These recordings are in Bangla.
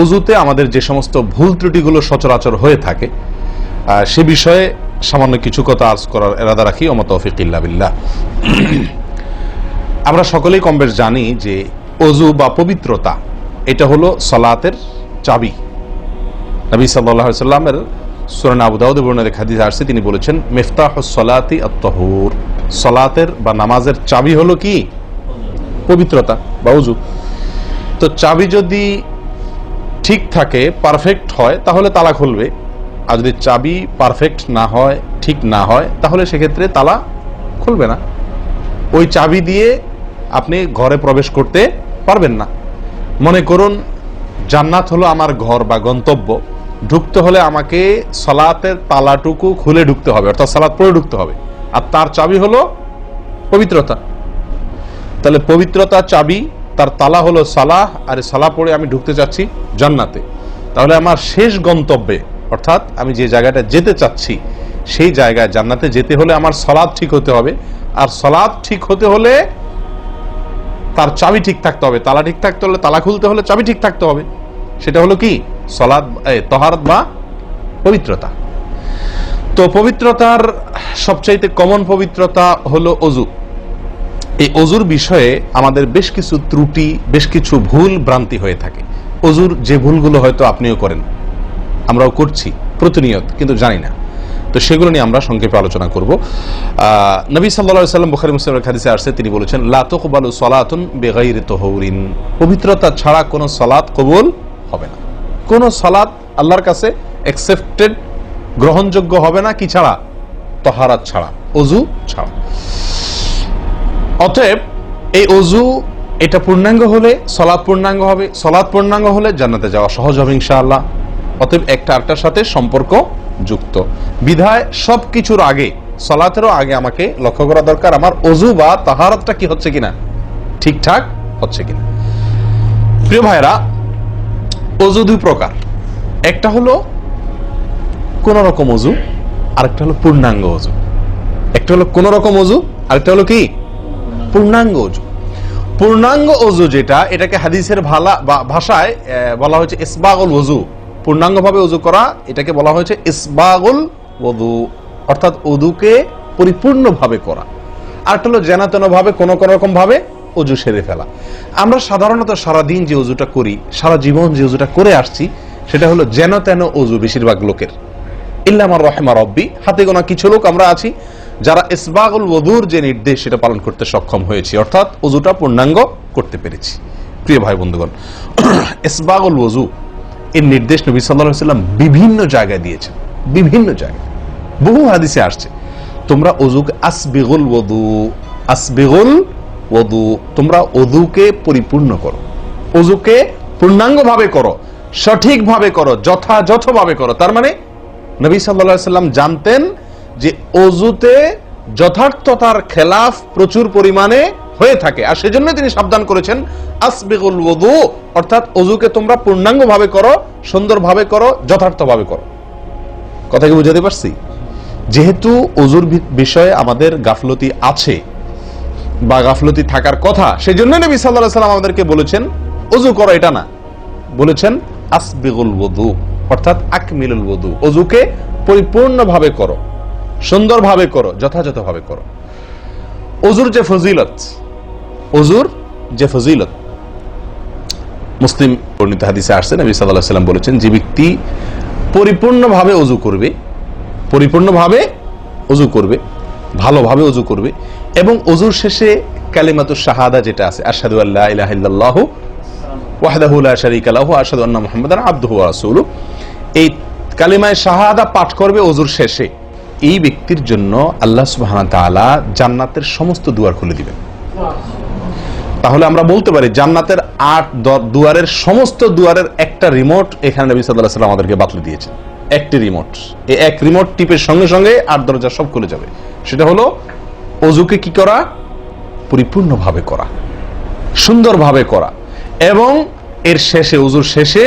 অজুতে আমাদের যে সমস্ত ভুল ত্রুটিগুলো সচরাচর হয়ে থাকে সে বিষয়ে সামান্য কিছু কথা আজ করার এরাদা রাখি অমত বিল্লাহ। আমরা সকলেই কম জানি যে অজু বা পবিত্রতা, এটা হলো সলাতের চাবি। নবী সাল্লাহ সাল্লামের সুরান আবু দাউদ বর্ণাদের খাদিজ আসছে, তিনি বলেছেন মেফতাহ সলাতি আত্মহুর সলাতের বা নামাজের চাবি হলো কি? পবিত্রতা বা অজু। তো চাবি যদি ঠিক থাকে পারফেক্ট হয়, তাহলে তালা খুলবে আর যদি চাবি পারফেক্ট না হয়, ঠিক না হয়, তাহলে সেক্ষেত্রে তালা খুলবে না। ওই চাবি দিয়ে আপনি ঘরে প্রবেশ করতে পারবেন না। মনে করুন, জান্নাত হলো আমার ঘর বা গন্তব্য। ঢুকতে হলে আমাকে সলাতের তালাটুকু খুলে ঢুকতে হবে, অর্থাৎ সালাত পরে ঢুকতে হবে। আর তার চাবি হলো পবিত্রতা। তাহলে পবিত্রতা চাবি তার তালা হলো সালাহ, আর সালা পড়ে আমি ঢুকতে চাচ্ছি জান্নাতে। তাহলে আমার শেষ গন্তব্যে, অর্থাৎ আমি যে জায়গাটা যেতে চাচ্ছি, সেই জায়গায় জান্নাতে যেতে হলে আমার সলাদ ঠিক হতে হবে। আর সলাদ ঠিক হতে হলে তার চাবি ঠিক থাকতে হবে। তালা ঠিক থাকতে হলে, তালা খুলতে হলে চাবি ঠিক থাকতে হবে। সেটা হলো কি? সলাদ তহারত বা পবিত্রতা। তো পবিত্রতার সবচাইতে কমন পবিত্রতা হলো অজু এই অজুর বিষয়ে আমাদের বেশ কিছু ত্রুটি, বেশ কিছু ভুল ভ্রান্তি হয়ে থাকে। অজুর যে ভুলগুলো হয়তো আপনিও করেন, আমরাও করছি, প্রতিনিয়ত, কিন্তু জানি না। তো সেগুলো নিয়ে আমরা সংক্ষেপে আলোচনা করব। নবী সাল্লা সাল্লাম বুখারি মুসলিমের খাদিসে আসছে, তিনি বলেছেন লাতকবালু সলাতুন বেগাইর তহরিন। পবিত্রতা ছাড়া কোনো সলাৎ কবুল হবে না। কোনো সলাৎ আল্লাহর কাছে অ্যাকসেপ্টেড গ্রহণযোগ্য হবে না, কি ছাড়া? তহারাত ছাড়া, অজু ছাড়া। অতএব এই অজু, এটা পূর্ণাঙ্গ হলে সলাদ পূর্ণাঙ্গ হবে সলাদ পূর্ণাঙ্গ হলে জান্নাতে যাওয়া সহজ হবে ইনশাআল্লাহ। অতএব একটা আরেকটার সাথে সম্পর্ক যুক্ত। বিধায় সব কিছুর আগে, সলাতেরও আগে আমাকে লক্ষ্য করা দরকার, আমার অজু বা তাহারাতটা কি হচ্ছে কিনা? ঠিকঠাক হচ্ছে কিনা? প্রিয় ভাইরা অজু দুই প্রকার। একটা হলো কোন রকম অজু, আরেকটা হলো পূর্ণাঙ্গ অজু। একটা হলো কোন রকম অজু, আরেকটা হলো কি? পূর্ণাঙ্গ অজু। পূর্ণাঙ্গ অজু যেটা, এটাকে হাদিসের ভালা ভাষায় বলা হয়েছে ইসবাগুল ওজু পূর্ণাঙ্গভাবে অজু করা, এটাকে বলা হয়েছে ইসবাগুল ওদু অর্থাৎ অদুকে পরিপূর্ণভাবে করা। আর একটা হলো জেনাতেন ভাবে কোনো কোনো রকম ভাবে অজু সেরে ফেলা। আমরা সাধারণত সারাদিন যে অজুটা করি, সারা জীবন যে অজুটা করে আসছি, সেটা হলো যেন তেন অজু বেশিরভাগ লোকের। ইল্লামার রহেমা রব্বি, হাতে গোনা কিছু লোক আমরা আছি যারা ইসবাগুল ওদুর যে নির্দেশ সেটা পালন করতে সক্ষম হয়েছি, অর্থাৎ অজুটা পূর্ণাঙ্গ করতে পেরেছি। প্রিয় ভাই বন্ধুগণ, ইসবাগুল ওজু এর নির্দেশ নবী সাল্লাল্লাহু সাল্লাম বিভিন্ন জায়গায় দিয়েছেন। বিভিন্ন জায়গায়। বহু হাদিসে আসছে, তোমরা অজুকে আসবিগুল ওদু আসবিগুল ওদু তোমরা অজুকে পরিপূর্ণ করো। অজুকে পূর্ণাঙ্গভাবে করো, সঠিকভাবে করো, যথাযথভাবে করো। তার মানে নবী সাল্লা সাল্লাম জানতেন যে অজুতে যথার্থতার খেলাফ প্রচুর পরিমাণে হয়ে থাকে। আর সেজন্য তিনি সাবধান করেছেন, আসবিগুল ওদু অর্থাৎ অজুকে তোমরা পূর্ণাঙ্গভাবে করো, সুন্দরভাবে করো, যথার্থভাবে করো। কথা কি বুঝাতে পারছি? যেহেতু অজুর বিষয়ে আমাদের গাফলতি আছে বা গাফলতি থাকার কথা সেই জন্য নবী সাল্লাহ সাল্লাম আমাদেরকে বলেছেন, অজু করো, এটা না। বলেছেন, আসবিগুল ওদু অর্থাৎ আকমিলুল ওদু অজুকে পরিপূর্ণভাবে করো। সুন্দরভাবে করো, যথাযথভাবে করো। অজুর যে ফজিলত অজুর যে ফজিলত। মুসলিম বর্ণিত হাদিসে আসছে, নবী সাল্লাহ সাল্লাম বলেছেন, যে ব্যক্তি পরিপূর্ণভাবে অজু করবে, পরিপূর্ণভাবে অজু করবে, ভালোভাবে অজু করবে, এবং অজুর শেষে কালিমাতুর শাহাদা যেটা আছে, আশহাদু আল্লাহ ইলাহা ইল্লাল্লাহু ওয়াহদাহু লা শারীকা লাহু ওয়া আশহাদু আন্না মুহাম্মাদান আবদুহু ওয়া রাসূলুহু। এই কালিমায় শাহাদা পাঠ করবে অজুর শেষে। এই ব্যক্তির জন্য আল্লাহ সুবহানাহু ওয়া তাআলা জান্নাতের সমস্ত দুয়ার খুলে দিবেন। তাহলে আমরা বলতে পারি জান্নাতের আট দুয়ারের সমস্ত দুয়ারের একটা রিমোট এখানে নবী আলাইহি সাল্লাম আমাদেরকে বাতলে দিয়েছেন। একটি রিমোট এই এক রিমোট টিপের সঙ্গে সঙ্গে আট দরজা সব খুলে যাবে। সেটা হলো অজুকে কি করা? পরিপূর্ণভাবে করা। সুন্দরভাবে করা। এবং এর শেষে উজুর শেষে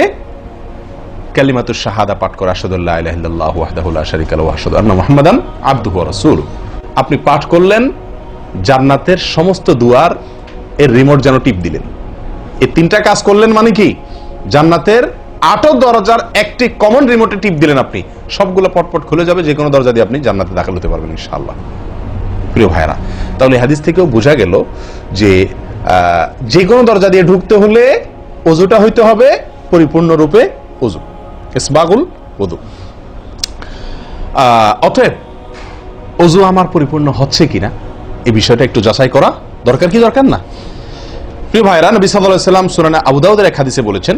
কালিমাতুর শাহাদা পাঠ করা আসাদুল্লাহ ইলাহিল্লাহ ওয়াহদাহু লা শারীকা লাহু ওয়া আশহাদু আন্না মুহাম্মাদান আবদুহু ওয়া রাসূলুহু। আপনি পাঠ করলেন, জান্নাতের সমস্ত দুয়ার এর রিমোট যেন টিপ দিলেন। এই তিনটা কাজ করলেন মানে কি? জান্নাতের আটো দরজার একটি কমন রিমোটে টিপ দিলেন আপনি। সবগুলো পটপট খুলে যাবে, যে কোনো দরজা দিয়ে আপনি জান্নাতে দাখিল হতে পারবেন ইনশাআল্লাহ। প্রিয় ভাইরা তাহলে হাদিস থেকেও বোঝা গেল যে যে কোনো দরজা দিয়ে ঢুকতে হলে অজুটা হইতে হবে পরিপূর্ণরূপে অজু ইসবাগুল আহ, অতএব অজু আমার পরিপূর্ণ হচ্ছে কিনা এই বিষয়টা একটু যাচাই করা দরকার কি দরকার না? প্রিয় ভাইরা নবী আলাইহি সাল্লাম সুনানে আবু দাউদের এক হাদিসে বলেছেন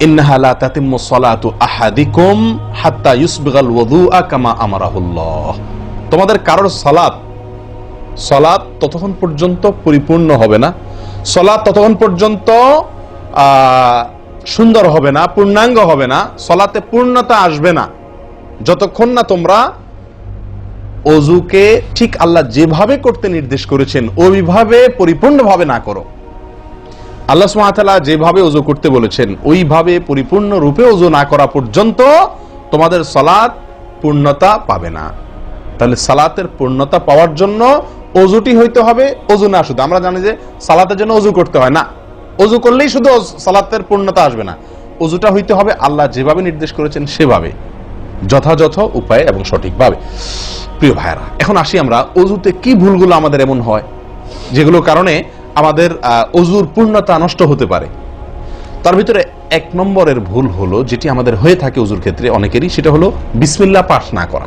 ইন্নাহা লা তাতিম্মু সালাতু আহাদিকুম হাত্তা ইউসবিগাল ওযুআ কামা আমারাহুল্লাহ। তোমাদের কারোর সালাত সালাত ততক্ষণ পর্যন্ত পরিপূর্ণ হবে না। সালাত ততক্ষণ পর্যন্ত সুন্দর হবে না, পূর্ণাঙ্গ হবে না, সলাতে পূর্ণতা আসবে না। যতক্ষণ না তোমরা অজুকে ঠিক আল্লাহ যেভাবে করতে নির্দেশ করেছেন, ওইভাবে পরিপূর্ণভাবে না করো। আল্লাহ সুমাতালা যেভাবে অজু করতে বলেছেন, ওইভাবে পরিপূর্ণ রূপে অজু না করা পর্যন্ত তোমাদের সালাত পূর্ণতা পাবে না। তাহলে সালাতের পূর্ণতা পাওয়ার জন্য অজুটি হইতে হবে, অজু না শুধু। আমরা জানি যে সালাতের জন্য অজু করতে হয় না। অজু করলেই শুধু সালাতের পূর্ণতা আসবে না। অজুটা হইতে হবে আল্লাহ যেভাবে নির্দেশ করেছেন সেভাবে। যথাযথ উপায়ে এবং সঠিকভাবে। প্রিয় ভাইরা এখন আসি আমরা অজুতে কি ভুলগুলো আমাদের এমন হয় যেগুলো কারণে আমাদের অজুর পূর্ণতা নষ্ট হতে পারে। তার ভিতরে এক নম্বরের ভুল হলো যেটি আমাদের হয়ে থাকে অজুর ক্ষেত্রে অনেকেরই সেটা হলো বিসমিল্লা পাঠ না করা।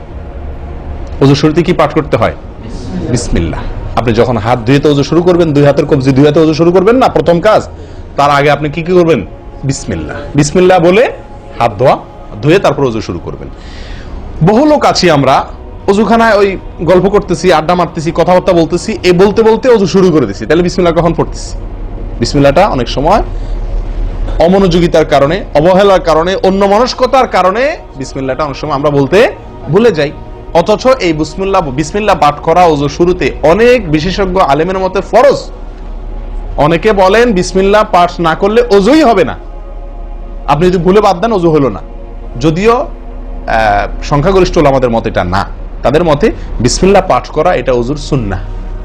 অজুর শুরুতে কি পাঠ করতে হয়? বিসমিল্লাহ। আপনি যখন হাত ধুয়ে তো শুরু করবেন, দুই হাতের কবজি দুই হাতে শুরু করবেন না, প্রথম কাজ, তার আগে আপনি কি কি করবেন? বিসমিল্লা বিসমিল্লাহ বলে হাত ধোয়া, ধুয়ে তারপর অজু শুরু করবেন। বহু লোক আছি আমরা অজুখানায় ওই গল্প করতেছি, আড্ডা মারতেছি, কথাবার্তা বলতেছি, এ বলতে বলতে অজু শুরু করে দিছি। তাহলে বিসমিল্লাহ কখন পড়তেছি? বিসমিল্লাহটা অনেক সময় অমনোযোগিতার কারণে, অবহেলার কারণে অন্য মনস্কতার কারণে বিসমিল্লাটা অনেক সময় আমরা বলতে ভুলে যাই। অথচ এই বিসমিল্লাহ বিসমিল্লাহ পাঠ করা ওজু শুরুতে অনেক বিশেষজ্ঞ আলেমের মতে ফরজ। অনেকে বলেন বিসমিল্লাহ পাঠ না করলে অজুই হবে না। আপনি যদি ভুলে বাদ দেন অজু হলো না। যদিও সংখ্যাগরিষ্ঠ হলো আমাদের মতে এটা না। তাদের মতে বিসমিল্লাহ পাঠ করা এটা অজুর সুন্না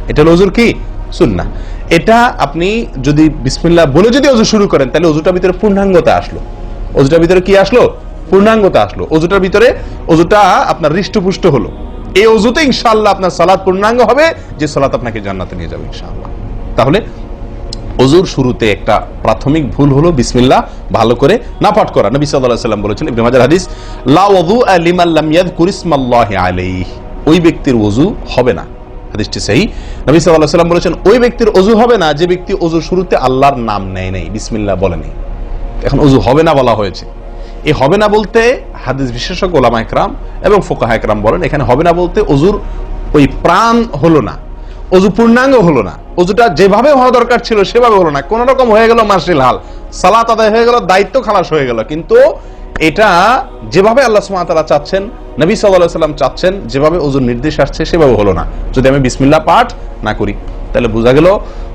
এটা অজুর কি? সুন্না এটা আপনি যদি বিসমিল্লাহ বলে যদি অজু শুরু করেন, তাহলে অজুটার ভিতরে পূর্ণাঙ্গতা আসলো। অজুটার ভিতরে কি আসলো? পূর্ণাঙ্গতা আসলো। অজুটার ভিতরে অজুটা আপনার হৃষ্টপুষ্ট হলো। এই অজুতে ইনশাআল্লাহ আপনার সালাত পূর্ণাঙ্গ হবে, যে সালাত আপনাকে জান্নাতে নিয়ে যাবে ইনশাআল্লাহ। তাহলে অজুর শুরুতে একটা প্রাথমিক ভুল হলো, বিসমিল্লাহ, ভালো করে না পাঠ করা। নবী আলাইহি সাল্লাম বলেছেন, ইবনে মাজাহ হাদিস, লা ওযু লিমান লাম ইয়াযকুর ইসমাল্লাহি আলাইহি। ওই ব্যক্তির ওযু হবে না। হাদিসটি সহি। নবী আলাইহি সাল্লাম বলেছেন, ওই ব্যক্তির ওযু হবে না, যে ব্যক্তি ওযুর শুরুতে আল্লাহর নাম নেয় নাই। বলে নাই। এখন ওযু হবে না বলা হয়েছে। এই হবে না বলতে হাদিস বিশেষজ্ঞ ওলামা একরাম এবং ফোকাহা একরাম বলেন, এখানে হবে না বলতে অজুর ওই প্রাণ হলো না, অজু পূর্ণাঙ্গ হলো না, অজুটা যেভাবে হওয়া দরকার ছিল সেভাবে হলো না কোন রকম হয়ে গেল মার্শাল হাল, সালাত আদায় হয়ে গেল, দায়িত্ব খালাস হয়ে গেল, কিন্তু এটা যেভাবে আল্লাহ ওয়া চাচ্ছেন, নবী আলাইহি সাল্লাম চাচ্ছেন, যেভাবে অজুর নির্দেশ আসছে সেভাবে হলো না। যদি আমি বিসমিল্লাহ পাঠ না করি, তাহলে বোঝা গেল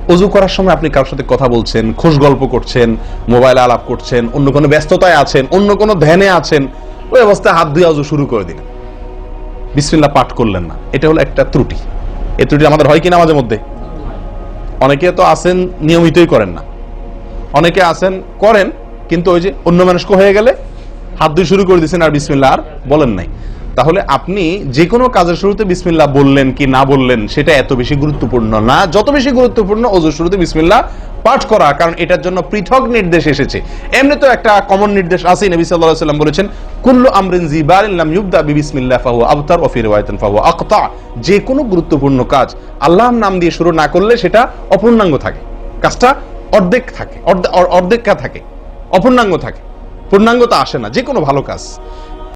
অজু করার সময় আপনি কারোর সাথে কথা বলছেন, খোশ গল্প করছেন, মোবাইল আলাপ করছেন, অন্য কোনো ব্যস্ততায় আছেন, অন্য কোনো ধ্যানে আছেন, ওই অবস্থায় হাত ধুয়ে অজু শুরু করে দিলেন। বিসমিল্লাহ পাঠ করলেন না। এটা হলো একটা ত্রুটি। এই ত্রুটি আমাদের হয় কিনা মাঝে মধ্যে? অনেকে তো আছেন, নিয়মিতই করেন না। অনেকে আছেন, করেন, কিন্তু ওই যে অন্য মানুষকে হয়ে গেলে হাত দিয়ে শুরু করে দিয়েছেন আর বিসমিল্লাহ আর বলেন নাই। তাহলে আপনি যে কোনো কাজের শুরুতে বিসমিল্লাহ বললেন কি না বললেন, সেটা এত বেশি গুরুত্বপূর্ণ না। যত বেশি গুরুত্বপূর্ণ ওজুর শুরুতে বিসমিল্লাহ পাঠ করা, কারণ এটার জন্য পৃথক নির্দেশ এসেছে। এমনি তো একটা কমন নির্দেশ আছে, নবী আলাইহি সাল্লাম বলেছেন, কুল্লু আমরিন জিবারিন লাম ইউবদা বিবিসমিল্লাহ ফাহুয়া আবতার ওয়া ফি রিওয়ায়াতিন ফাহুয়া আকতা যে কোনো গুরুত্বপূর্ণ কাজ আল্লাহর নাম দিয়ে শুরু না করলে সেটা অপূর্ণাঙ্গ থাকে। কাজটা অর্ধেক থাকে, অর্ধে- অর- অর্ধেকা থাকে, অপূর্ণাঙ্গ থাকে। পূর্ণাঙ্গতা আসে না যে কোনো ভালো কাজ।